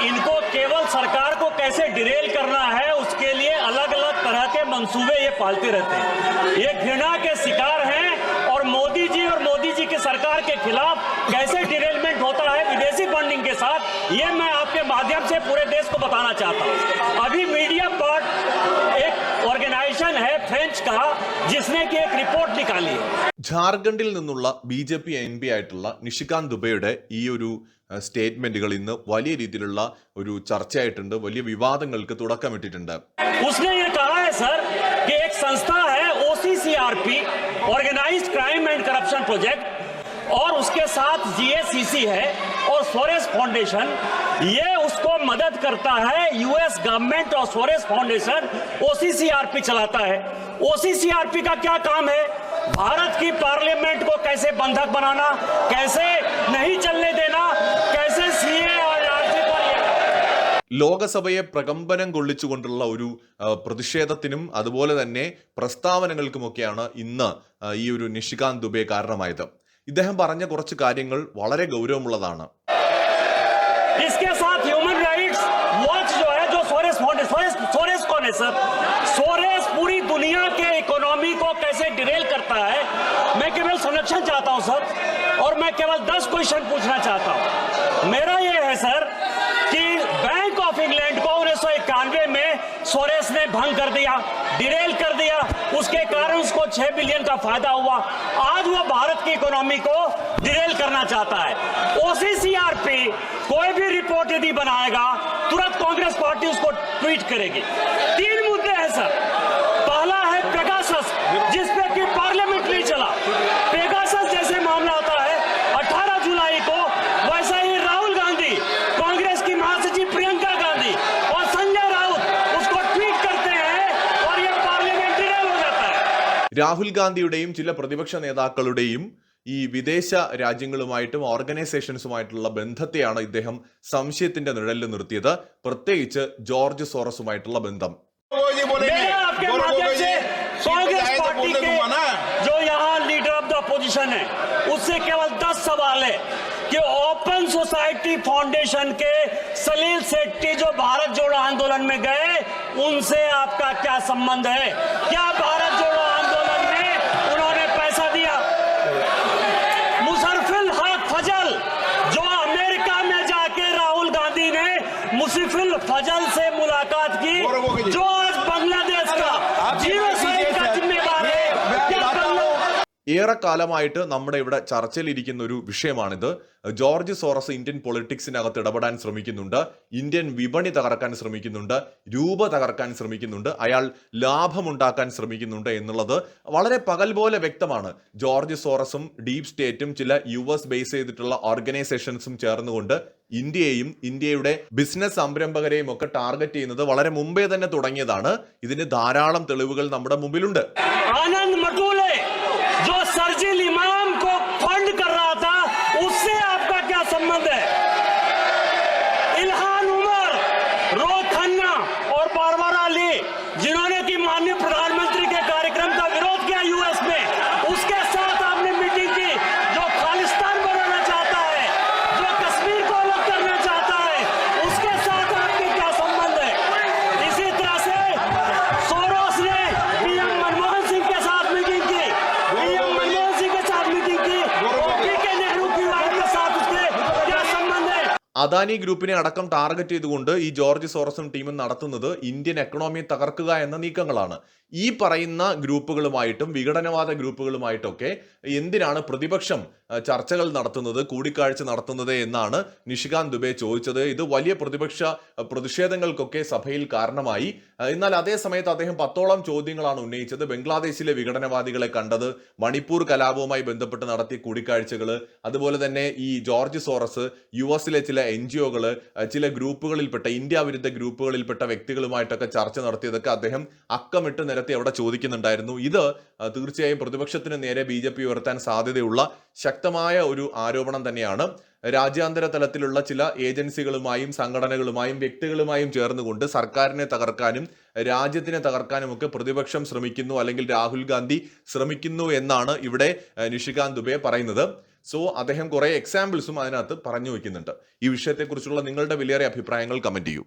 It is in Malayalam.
इनको केवल सरकार को कैसे डिरेल करना है, उसके लिए अलग अलग तरह के मंसूबे ये पालते रहते हैं। ये घृणा के शिकार हैं और मोदी जी और मोदी जी की सरकार के खिलाफ कैसे डिरेलमेंट होता है विदेशी फंडिंग के साथ, ये मैं आपके माध्यम से पूरे देश को बताना चाहता हूँ। अभी मीडिया पार्ट एक ऑर्गेनाइजेशन है फ्रेंच का, जिसने की एक रिपोर्ट निकाली है। ജാർഖണ്ഡിൽ നിന്നുള്ള B J P M P ആയിട്ടുള്ള നിഷികാന്ത് ദുബെയുടെ ഈ ഒരു അഹ്, സ്റ്റേറ്റ്മെന്റുകൾ ഇന്ന് വലിയ രീതിയിലുള്ള ഒരു ചർച്ചയായിട്ടുണ്ട് വലിയ വിവാദങ്ങൾക്ക് തുടക്കമിട്ടിട്ടുണ്ട് उसने ये कहा है सर कि एक संस्था है OCCRP organised crime and corruption project और उसके साथ जीएसीसी है और सोरेस फाउंडेशन ये उसको मदद करता है यूएस गवर्नमेंट और सोरेस फाउंडेशन ओसीसीआरपी चलाता है ओसीसीआरपी का क्या काम है भारत की पार्लियामेंट को कैसे बंधक बनाना कैसे नहीं चलने देना कैसे सीए और आरसी पर ലോകസഭയെ പ്രകമ്പനം കൊള്ളിച്ചുകൊണ്ടുള്ള ഒരു ആ, പ്രതിഷേധത്തിനും അതുപോലെ തന്നെ പ്രസ്താവനകൾക്കുമൊക്കെയാണ് ഇന്ന് ആ, ഈ ഒരു നിഷികാന്ത് ദുബെ കാരണമായത് ഇദ്ദേഹം പറഞ്ഞ കുറച്ച് കാര്യങ്ങൾ വളരെ ഗൗരവമുള്ളതാണ് इसके साथ ह्यूमन राइट्स संरक्षण चाहता हूँ, सर। और मैं केवल दस क्वेश्चन पूछना चाहता हूँ। मेरा यह है, सर, कि बैंक ऑफ़ इंग्लैंड को उन्नीस सौ इक्यानवे में सोरेस ने भंग कर दिया डिरेल कर दिया। उसके कारण उसको छह बिलियन का फ़ायदा हुआ। आज वो भारत की इकोनॉमी को डिरेल करना चाहता है। ओसीसीआरपी कोई भी रिपोर्ट यदि बनाएगा, तुरंत कांग्रेस पार्टी उसको ट्वीट करेगी। तीन मुद्दे हैं, सर। രാഹുൽ ഗാന്ധിയുടെയും ചില പ്രതിപക്ഷ നേതാക്കളുടെയും ഈ വിദേശ രാജ്യങ്ങളുമായിട്ടും ഓർഗനൈസേഷൻസുമായിട്ടുള്ള ബന്ധത്തെയാണ് ഇദ്ദേഹം സംശയത്തിന്റെ നിഴലിൽ നിർത്തിയത് പ്രത്യേകിച്ച് ജോർജ് സോറസുമായിട്ടുള്ള ബന്ധം वो ये बोलेंगे मेरा आपके गौरव माध्यम गोगोई से सीट कांग्रेस जाए तो पार्टी बोलने दूंगा ना के जो यहाँ लीडर ऑफ द अपोजिशन है उससे केवल दस सवाल है कि ओपन सोसाइटी फाउंडेशन के सलील सेट्टी जो भारत जोड़ो आंदोलन में गए उनसे आपका क्या संबंध है क्या भारत फजल से मुलाकात की गौरव गोगोई। जो आज बांग्लादेश का आप जीरो ये साइड का कीजिए, जिम्मेवार ये है मैं क्या बताता बांग्ला- हूँ ഏറെക്കാലമായിട്ട് നമ്മുടെ ഇവിടെ ചർച്ചയിലിരിക്കുന്ന ഒരു വിഷയമാണിത് ജോർജ് സോറസ് ഇന്ത്യൻ പൊളിറ്റിക്സിനകത്ത് ഇടപെടാൻ ശ്രമിക്കുന്നുണ്ട് ഇന്ത്യൻ വിപണി തകർക്കാൻ ശ്രമിക്കുന്നുണ്ട് രൂപ തകർക്കാൻ ശ്രമിക്കുന്നുണ്ട് അയാൾ ലാഭമുണ്ടാക്കാൻ ശ്രമിക്കുന്നുണ്ട് എന്നുള്ളത് വളരെ പകൽ പോലെ വ്യക്തമാണ് ജോർജ് സോറസും ഡീപ് സ്റ്റേറ്റും ചില യു എസ് ബേസ് ചെയ്തിട്ടുള്ള ഓർഗനൈസേഷൻസും ചേർന്നുകൊണ്ട് ഇന്ത്യയെയും ഇന്ത്യയുടെ ബിസിനസ് സംരംഭകരെയും ഒക്കെ ടാർഗറ്റ് ചെയ്യുന്നത് വളരെ മുമ്പേ തന്നെ തുടങ്ങിയതാണ് ഇതിന് ധാരാളം തെളിവുകൾ നമ്മുടെ മുമ്പിലുണ്ട് आनंद അദാനി ഗ്രൂപ്പിനെ അടക്കം ടാർഗറ്റ് ചെയ്തുകൊണ്ട് ഈ ജോർജ് സോറസും ടീമും നടത്തുന്നത് ഇന്ത്യൻ എക്കണോമിയെ തകർക്കുക എന്ന നീക്കങ്ങളാണ്. ഈ പറയുന്ന ഗ്രൂപ്പുകളുമായിട്ടും വിഘടനവാദ ഗ്രൂപ്പുകളുമായിട്ടൊക്കെ എന്തിനാണ് പ്രതിപക്ഷം ചർച്ചകൾ നടത്തുന്നത് കൂടിക്കാഴ്ച നടത്തുന്നത് എന്നാണ് നിഷികാന്ത് ദുബെ ചോദിച്ചത്. ഇത് വലിയ പ്രതിപക്ഷ പ്രതിഷേധങ്ങൾക്കൊക്കെ സഭയിൽ കാരണമായി. എന്നാൽ അതേ സമയത്ത് അദ്ദേഹം പത്തോളം ചോദ്യങ്ങളാണ് ഉന്നയിച്ചത്. ബംഗ്ലാദേശിലെ വിഘടനവാദികളെ കണ്ടത് മണിപ്പൂർ കലാപവുമായി ബന്ധപ്പെട്ട് നടത്തിയ കൂടിക്കാഴ്ചകൾ അതുപോലെ തന്നെ ഈ ജോർജ് സോറസ് യു എസിലെ ചില എൻ ജി ഒകൾ ചില ഗ്രൂപ്പുകളിൽപ്പെട്ട ഇന്ത്യ വിരുദ്ധ ഗ്രൂപ്പുകളിൽപ്പെട്ട വ്യക്തികളുമായിട്ടൊക്കെ ചർച്ച നടത്തിയതൊക്കെ അദ്ദേഹം അക്കമിട്ട് നിരത്തി അവിടെ ചോദിക്കുന്നുണ്ടായിരുന്നു. ഇത് തീർച്ചയായും പ്രതിപക്ഷത്തിന് നേരെ ബി ജെ പി ഉയർത്താൻ സാധ്യതയുള്ള ശക്തമായ ഒരു ആരോപണം തന്നെയാണ്. രാജ്യാന്തര തലത്തിലുള്ള ചില ഏജൻസികളുമായും സംഘടനകളുമായും വ്യക്തികളുമായും ചേർന്നുകൊണ്ട് സർക്കാരിനെ തകർക്കാനും രാജ്യത്തിനെ തകർക്കാനും ഒക്കെ പ്രതിപക്ഷം ശ്രമിക്കുന്നു അല്ലെങ്കിൽ രാഹുൽ ഗാന്ധി ശ്രമിക്കുന്നു എന്നാണ് ഇവിടെ നിഷികാന്ത് ദുബെ പറയുന്നത്. സോ അദ്ദേഹം കുറേ എക്സാമ്പിൾസും അതിനകത്ത് പറഞ്ഞു വയ്ക്കുന്നുണ്ട് ഈ വിഷയത്തെക്കുറിച്ചുള്ള നിങ്ങളുടെ വിലയേറിയ അഭിപ്രായങ്ങൾ കമന്റ് ചെയ്യൂ.